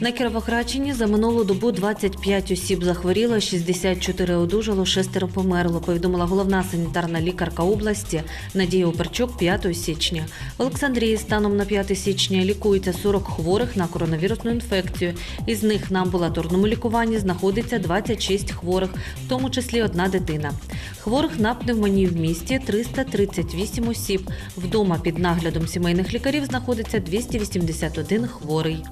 На Кіровоградщині за минулу добу 25 осіб захворіло, 64 одужало, шестеро померло, повідомила головна санітарна лікарка області Надія Оперчук 5 січня. В Олександрії станом на 5 січня лікується 40 хворих на коронавірусну інфекцію. Із них на амбулаторному лікуванні знаходиться 26 хворих, в тому числі одна дитина. Хворих на пневмонію в місті 338 осіб. Вдома під наглядом сімейних лікарів знаходиться 281 хворий.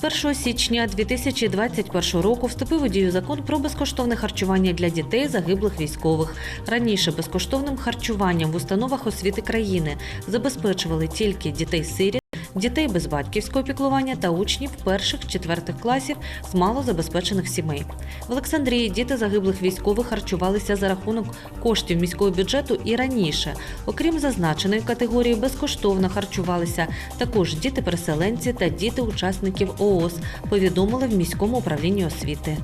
З 1 січня 2021 року вступив у дію закон про безкоштовне харчування для дітей загиблих військових. Раніше безкоштовним харчуванням в установах освіти країни забезпечували тільки дітей-сиріт, дітей без батьківського піклування та учнів перших-четвертих класів з малозабезпечених сімей. В Олександрії діти загиблих військових харчувалися за рахунок коштів міського бюджету і раніше. Окрім зазначеної категорії, безкоштовно харчувалися також діти-переселенці та діти учасників ООС, повідомили в міському управлінні освіти.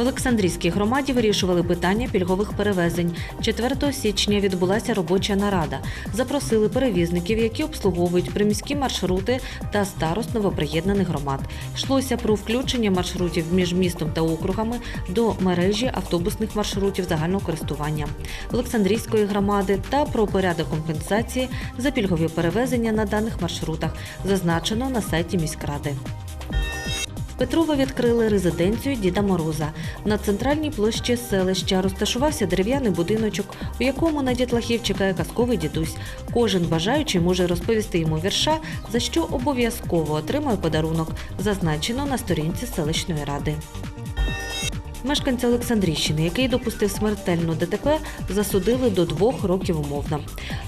Олександрійській громаді вирішували питання пільгових перевезень. 4 січня відбулася робоча нарада. Запросили перевізників, які обслуговують приміські маршрути та старост новоприєднаних громад. Йшлося про включення маршрутів між містом та округами до мережі автобусних маршрутів загального користування Олександрійської громади та про порядок компенсації за пільгові перевезення на даних маршрутах, зазначено на сайті міськради. Петрова відкрили резиденцію Діда Мороза. На центральній площі селища розташувався дерев'яний будиночок, у якому на дітлахів чекає казковий дідусь. Кожен бажаючий може розповісти йому вірша, за що обов'язково отримає подарунок, зазначено на сторінці селищної ради. Мешканця Олександрійщини, який допустив смертельну ДТП, засудили до двох років умовно.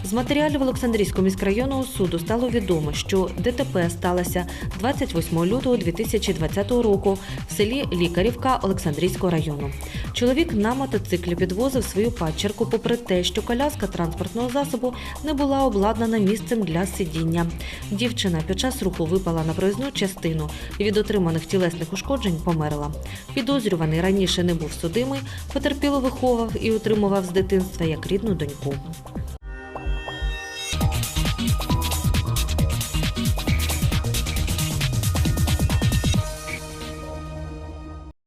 З матеріалів Олександрійського міськрайонного суду стало відомо, що ДТП сталося 28 лютого 2020 року в селі Лікарівка Олександрійського району. Чоловік на мотоциклі підвозив свою падчерку, попри те, що коляска транспортного засобу не була обладнана місцем для сидіння. Дівчина під час руху випала на проїзну частину і від отриманих тілесних ушкоджень померла. Підозрюваний раніше не був судимий, потерпіло виховав і утримував з дитинства як рідну доньку.